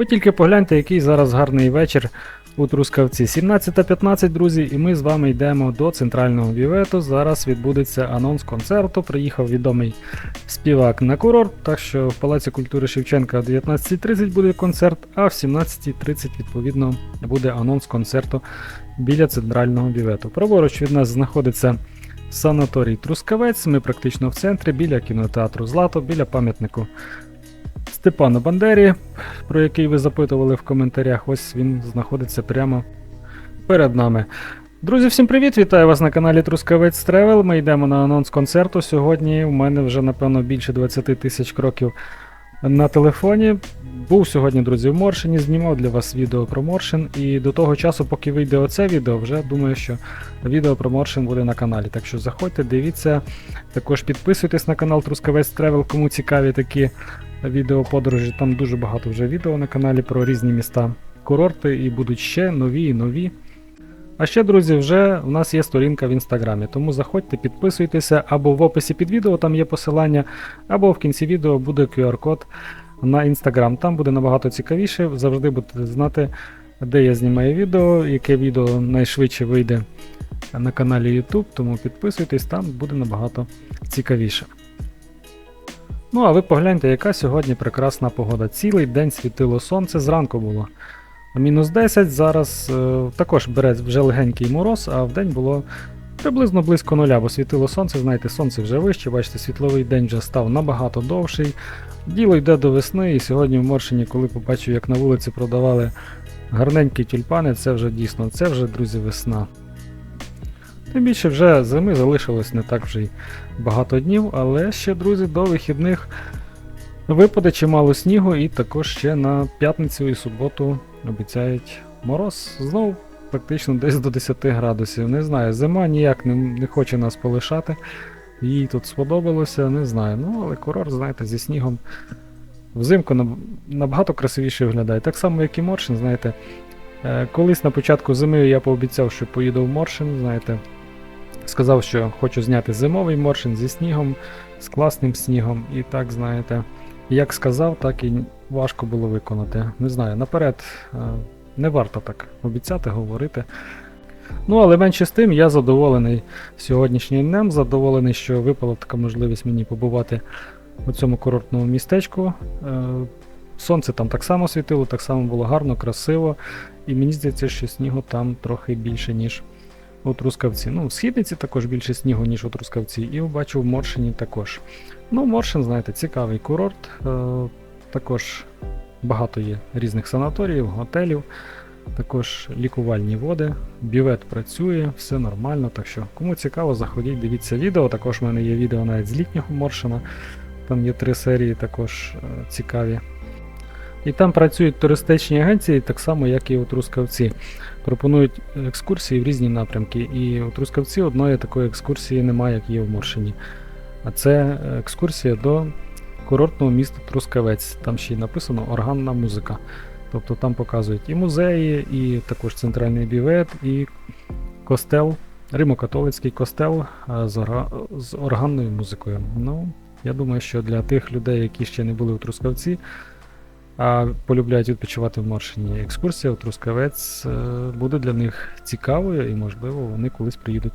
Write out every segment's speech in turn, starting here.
Ви тільки погляньте, який зараз гарний вечір у Трускавці. 17.15, друзі, і ми з вами йдемо до центрального бівету. Зараз відбудеться анонс концерту. Приїхав відомий співак на курорт, так що в Палаці культури Шевченка о 19.30 буде концерт, а в 17.30 відповідно буде анонс концерту біля центрального бівету. Праворуч від нас знаходиться санаторій Трускавець. Ми практично в центрі, біля кінотеатру Злато, біля пам'ятнику Степану Бандері, про який ви запитували в коментарях. Ось він знаходиться прямо перед нами. Друзі, всім привіт! Вітаю вас на каналі Трускавець Тревел. Ми йдемо на анонс концерту. Сьогодні у мене вже, напевно, більше 20 тисяч кроків на телефоні. Був сьогодні, друзі, в Моршині, знімав для вас відео про Моршин. І до того часу, поки вийде оце відео, вже думаю, що відео про Моршин буде на каналі. Так що заходьте, дивіться, також підписуйтесь на канал Трускавець Тревел, кому цікаві такі відеоподорожі. Там дуже багато вже відео на каналі про різні міста, курорти, і будуть ще нові і нові. А ще, друзі, вже у нас є сторінка в інстаграмі, тому заходьте, підписуйтеся, або в описі під відео там є посилання, або в кінці відео буде QR-код на інстаграм. Там буде набагато цікавіше. Завжди будете знати, де я знімаю відео, яке відео найшвидше вийде на каналі YouTube, тому підписуйтесь, там буде набагато цікавіше. Ну, а ви погляньте, яка сьогодні прекрасна погода. Цілий день світило сонце, зранку було. Мінус 10, зараз е, також бере вже легенький мороз, а в день було приблизно близько нуля, бо світило сонце, знаєте, сонце вже вище, бачите, світловий день вже став набагато довший. Діло йде до весни, і сьогодні в Моршині, коли побачив, як на вулиці продавали гарненькі тюльпани, це вже дійсно, це вже, друзі, весна. Тим більше вже зими залишилось не так вже й багато днів, але ще, друзі, до вихідних випаде чимало снігу, і також ще на п'ятницю і суботу обіцяють мороз. Знову практично десь до 10 градусів. Не знаю, зима ніяк не, не хоче нас полишати. Їй тут сподобалося, не знаю. Ну, але курорт, знаєте, зі снігом взимку набагато красивіше виглядає. Так само, як і Моршин, знаєте. Е, Колись на початку зими я пообіцяв, що поїду в Моршин, знаєте. Сказав, що хочу зняти зимовий Моршин зі снігом, з класним снігом. І так, знаєте, як сказав, так і важко було виконати. Не знаю, наперед е, не варто так обіцяти, говорити. Ну, але менше з тим, я задоволений сьогоднішнім днем, задоволений, що випала така можливість мені побувати у цьому курортному містечку. Е, Сонце там так само світило, так само було гарно, красиво. І мені здається, що снігу там трохи більше, ніж у Трускавці. Ну, в Східниці також більше снігу, ніж у Трускавці, і бачу в Моршині також. Ну, Моршин, знаєте, цікавий курорт. Е, також багато є різних санаторіїв, готелів, також лікувальні води. Бювет працює, все нормально. Так що, кому цікаво, заходіть, дивіться відео. Також в мене є відео навіть з літнього Моршина. Там є три серії, також е, цікаві. І там працюють туристичні агенції, так само, як і у Трускавці. Пропонують екскурсії в різні напрямки. І у Трускавці одної такої екскурсії немає, як є в Моршині. А це екскурсія до курортного міста Трускавець. Там ще й написано органна музика. Тобто там показують і музеї, і також центральний бівет, і костел, Римо-католицький костел з, орга... з органною музикою. Ну, я думаю, що для тих людей, які ще не були у Трускавці, а полюбляють відпочивати в Моршині, екскурсія у Трускавець е, буде для них цікавою і, можливо, вони колись приїдуть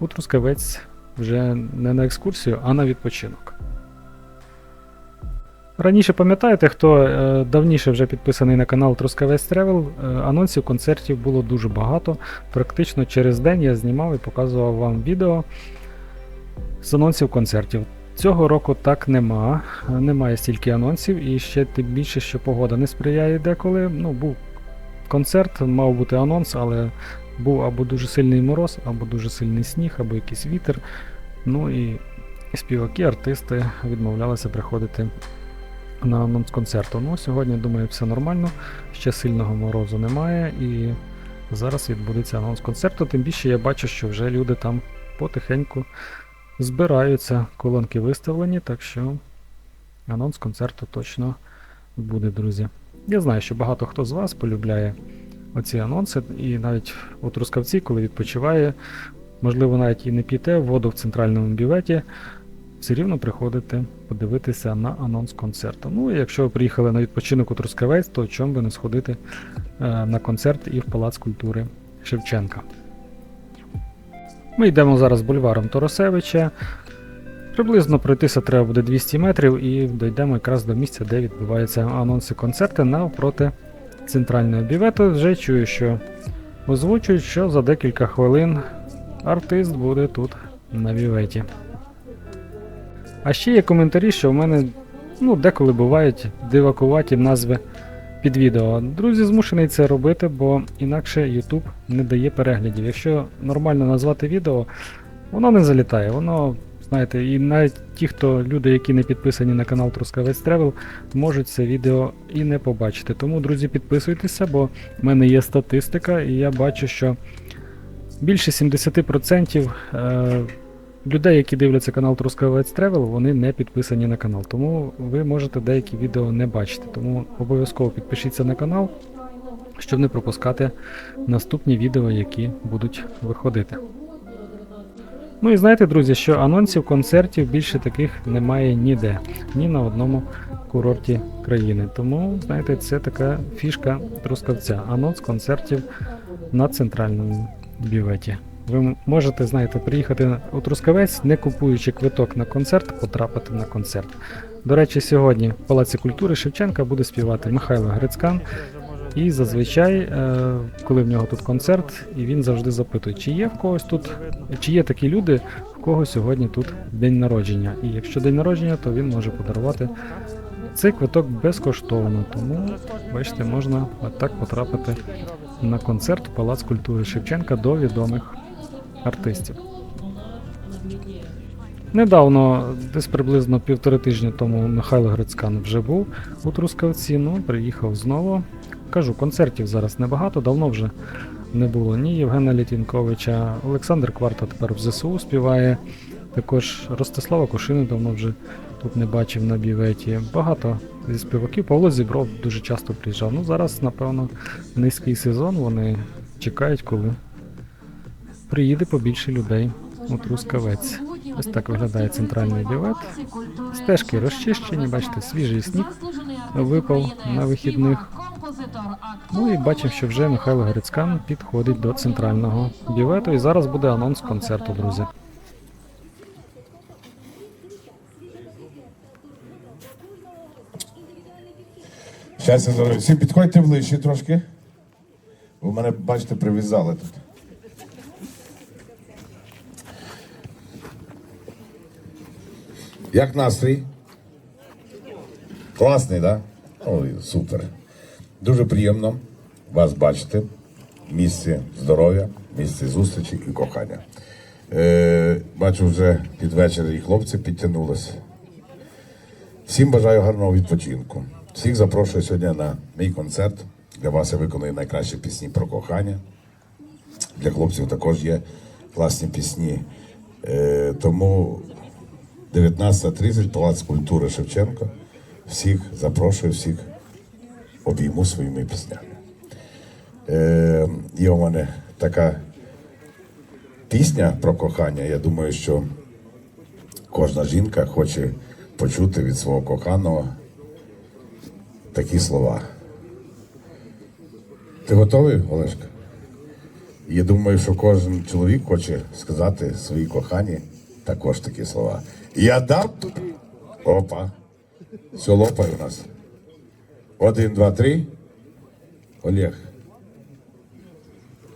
у Трускавець вже не на екскурсію, а на відпочинок. Раніше пам'ятаєте, хто е, давніше вже підписаний на канал Трускавець Тревел, е, анонсів концертів було дуже багато. Практично через день я знімав і показував вам відео з анонсів концертів. Цього року так нема, немає стільки анонсів, і ще тим більше, що погода не сприяє деколи. Ну, був концерт, мав бути анонс, але був або дуже сильний мороз, або дуже сильний сніг, або якийсь вітер. Ну і співаки, артисти відмовлялися приходити на анонс концерту. Ну, сьогодні, думаю, все нормально, ще сильного морозу немає, і зараз відбудеться анонс концерту. Тим більше я бачу, що вже люди там потихеньку збираються, колонки виставлені, так що анонс концерту точно буде, друзі. Я знаю, що багато хто з вас полюбляє оці анонси, і навіть у Трускавці, коли відпочиває, можливо, навіть і не п'єте воду в центральному бюветі все рівно приходити подивитися на анонс концерту. Ну, і якщо ви приїхали на відпочинок у Трускавець, то чому би не сходити е, на концерт і в Палац культури Шевченка. Ми йдемо зараз бульваром Торосевича. Приблизно пройтися треба буде 200 метрів і дійдемо якраз до місця, де відбуваються анонси концерти навпроти центрального бівету. Вже чую, що озвучують, що за декілька хвилин артист буде тут на біветі. А ще є коментарі, що в мене ну, деколи бувають дивакуваті назви під відео. Друзі, змушений це робити, бо інакше YouTube не дає переглядів. Якщо нормально назвати відео, воно не залітає. Воно, знаєте, і навіть ті, хто люди, які не підписані на канал Трускавець Travel, можуть це відео і не побачити. Тому, друзі, підписуйтеся, бо в мене є статистика, і я бачу, що більше 70% е, людей, які дивляться канал Трускавець Travel, вони не підписані на канал. Тому ви можете деякі відео не бачити. Тому обов'язково підпишіться на канал, щоб не пропускати наступні відео, які будуть виходити. Ну і знаєте, друзі, що анонсів концертів більше таких немає ніде, ні на одному курорті країни. Тому, знаєте, це така фішка Трускавця. Анонс концертів на центральному біветі. Ви можете, знаєте, приїхати у Трускавець, не купуючи квиток на концерт, потрапити на концерт. До речі, сьогодні в Палаці культури Шевченка буде співати Михайло Грицькан. І зазвичай, е, коли в нього тут концерт, і він завжди запитує, чи є в когось тут, чи є такі люди, в кого сьогодні тут день народження. І якщо день народження, то він може подарувати цей квиток безкоштовно. Тому, бачите, можна так потрапити на концерт Палац культури Шевченка до відомих артистів. Недавно, десь приблизно півтори тижні тому, Михайло Грицькан вже був у Трускавці, ну приїхав знову. Кажу, концертів зараз небагато, давно вже не було ні Євгена Літвінковича, Олександр Кварта тепер в ЗСУ співає. Також Ростислава Кошини давно вже тут не бачив на біветі. Багато зі співаків. Павло Зібров дуже часто приїжджав. Ну зараз, напевно, низький сезон. Вони чекають, коли приїде побільше людей у Трускавець. Ось так виглядає центральний бівет. Стежки розчищені, бачите, свіжий сніг випав на вихідних. Ну і бачив, що вже Михайло Грицькан підходить до центрального бівету. І зараз буде анонс концерту, друзі. Щастя, здоров'я. Всі підходьте ближче трошки. Ви мене, бачите, прив'язали тут. Як настрій? Класний, так? Да? Ой, супер. Дуже приємно вас бачити в місці здоров'я, в місці зустрічі і кохання. Е, бачу, вже під вечір і хлопці підтягнулися. Всім бажаю гарного відпочинку. Всіх запрошую сьогодні на мій концерт. Для вас я виконую найкращі пісні про кохання. Для хлопців також є класні пісні. Е, тому 19.30 Палац культури Шевченко. Всіх запрошую, всіх обійму своїми піснями. Е, є у мене така пісня про кохання. Я думаю, що кожна жінка хоче почути від свого коханого такі слова. Ти готовий, Олешка? Я думаю, що кожен чоловік хоче сказати своїй коханій також такі слова. Я дам тобі. Опа. Все лопає у нас. Один, два, три. Олег.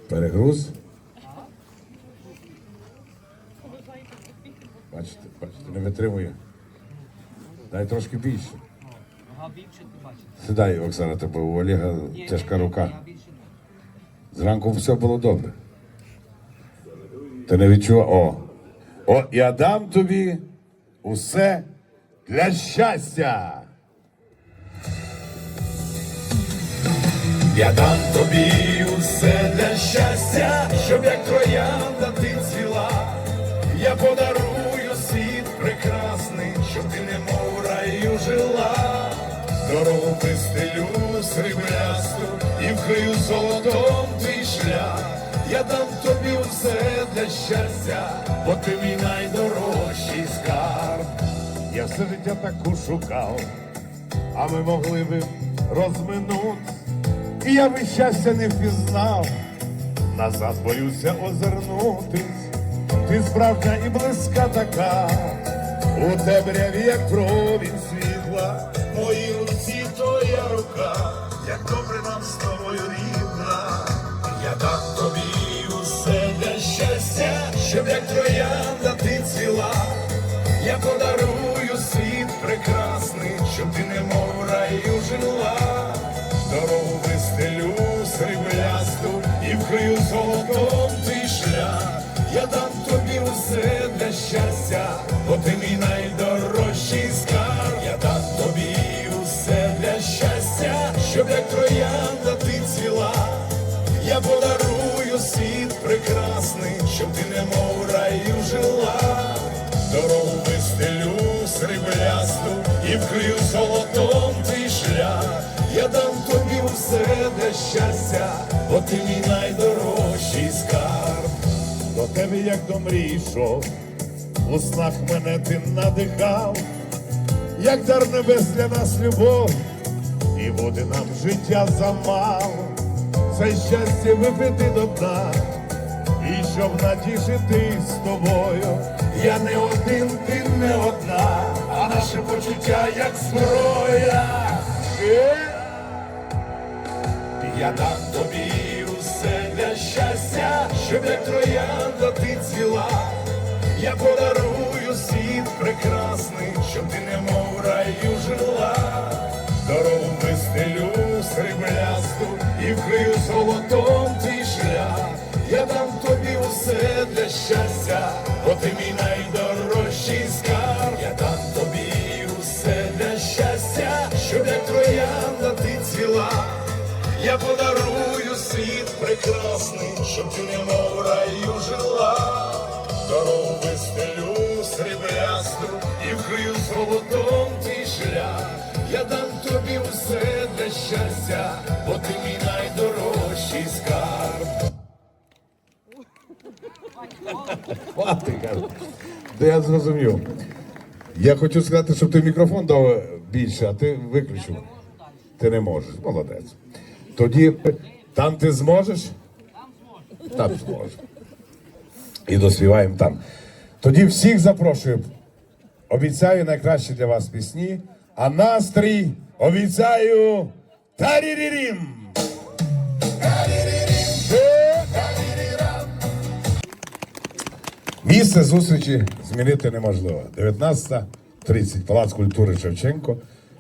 Перегруз. Бачите, бачите, не витримує. Дай трошки більше. Сідай, Оксана, тебе у Олега тяжка рука. Зранку все було добре. Ти не відчував. О. О, я дам тобі усе для щастя. Я дам тобі усе для щастя, щоб як троянда ти цвіла. Я подарую світ прекрасний, щоб ти немов в раю жила. Дорогу пристелю сріблясту і вкрию золотом твій шлях. Я дам тобі усе для щастя, бо ти мій скарб. Я все життя таку шукав, а ми могли би розминутись, і я би щастя не впізнав, назад боюся озирнутись, ти справжня і близька така, у темряві, як промінь світла, в моїй руці твоя рука, як найдорожчий скарб. Я дам тобі усе для щастя, щоб як троянда ти цвіла. Я подарую світ прекрасний, щоб ти немов в раю жила. Дорогу вистелю сріблясту і вкрию золотом твій шлях. Я дам тобі усе для щастя, бо ти мій найдорожчий скарб. До тебе, як до мрій йшов, у снах мене ти надихав, як дар небес для нас любов, і буде нам життя замало, це щастя випити до дна. І щоб натішити з тобою, я не один, ти не одна, а наше почуття як зброя. Я дам тобі усе для щастя, щоб як троянда ти цвіла. Я подарую світ прекрасний, щоб ти немов в раю жила. Дорогу вистелю сріблясту і вкрию золотом твій шлях. Я дам тобі усе для щастя, бо ти мій найдорожчий скарб. Я дам тобі усе для щастя, щоб як троянда ти цвіла. Я подарую світ прекрасний, щоб ти немов в раю жила. Дорогу вистелю сріблясту і вкрию золотом твій шлях. Я дам тобі усе для щастя, бо ти мій найдорожчий скарб. Де я зрозумів. Я хочу сказати, щоб ти мікрофон дав більше, а ти виключив. Ти не можеш. Молодець. Тоді там ти зможеш? Там зможеш. І доспіваємо там. Тоді всіх запрошую. Обіцяю найкращі для вас пісні, а настрій обіцяю тарірірім. Місце зустрічі змінити неможливо. 19.30, Палац культури Шевченко.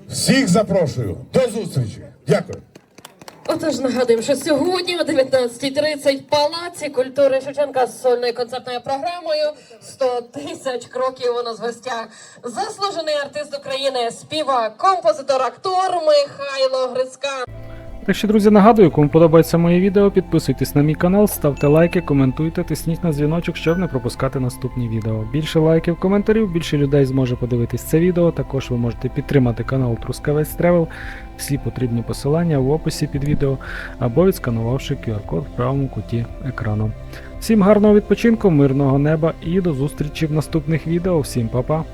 Всіх запрошую до зустрічі. Дякую. Отож, нагадуємо, що сьогодні о 19.30 в Палаці культури Шевченка з сольною концертною програмою 100 тисяч кроків у нас в гостях. Заслужений артист України, співак, композитор, актор Михайло Грицька. Так що, друзі, нагадую, кому подобається моє відео, підписуйтесь на мій канал, ставте лайки, коментуйте, тисніть на дзвіночок, щоб не пропускати наступні відео. Більше лайків, коментарів, більше людей зможе подивитись це відео. Також ви можете підтримати канал Трускавець Тревел. Всі потрібні посилання в описі під відео або відсканувавши QR-код в правому куті екрану. Всім гарного відпочинку, мирного неба і до зустрічі в наступних відео. Всім па-па!